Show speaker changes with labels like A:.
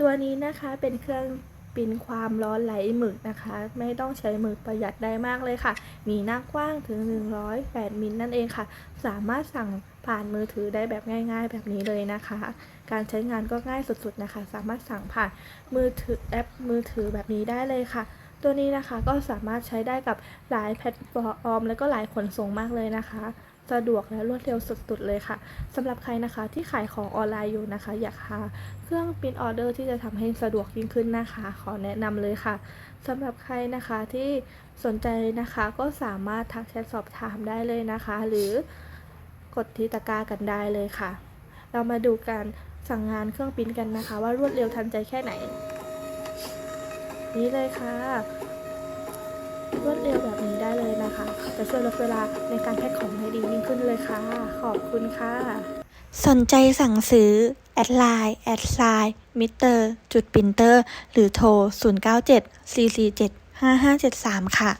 A: ตัวนี้นะคะเป็นเครื่องปิ้นความร้อนไหลหมึกนะคะ ไม่ต้องใช้หมึกประหยัดได้มากเลยค่ะ มีหน้ากว้างถึง 108มิลนั่นเองค่ะ สามารถสั่งผ่านมือถือได้แบบง่าย ๆ แบบนี้เลยนะคะ การใช้งานก็ง่ายสุดๆนะคะ สามารถสั่งผ่านมือถือแอปมือถือแบบนี้ได้เลยค่ะ ตัวนี้นะคะก็สามารถใช้ได้กับหลายแพลตฟอร์ม แล้วก็หลายขนส่งมากเลยนะคะ สะดวกและรวดเร็วสุดๆเลยค่ะสำหรับใครนะคะที่ขายของออนไลน์อยู่นะคะ อยากหาเครื่องปริ้นออเดอร์ที่จะทำให้สะดวกยิ่งขึ้นนะคะ ขอแนะนำเลยค่ะสำหรับใครนะคะที่สนใจนะคะก็สามารถทักแชทสอบถามได้เลยนะคะ หรือกดที่ตะกร้ากันได้เลยค่ะ เรามาดูการสั่งงานเครื่องปริ้นกันนะคะ ว่ารวดเร็วทันใจแค่ไหน นี่เลยค่ะรวดเร็วแบบนี้ได้เลยนะคะ จะช่วยลดเวลาในการแพ็คของ ค่ะ ขอบคุณค่ะ
B: สนใจสั่งซื้อ แอดไลน์ แอดไซน์มิเตอร์ จุดปินเตอร์ หรือโทร 097 447 5573 ค่ะ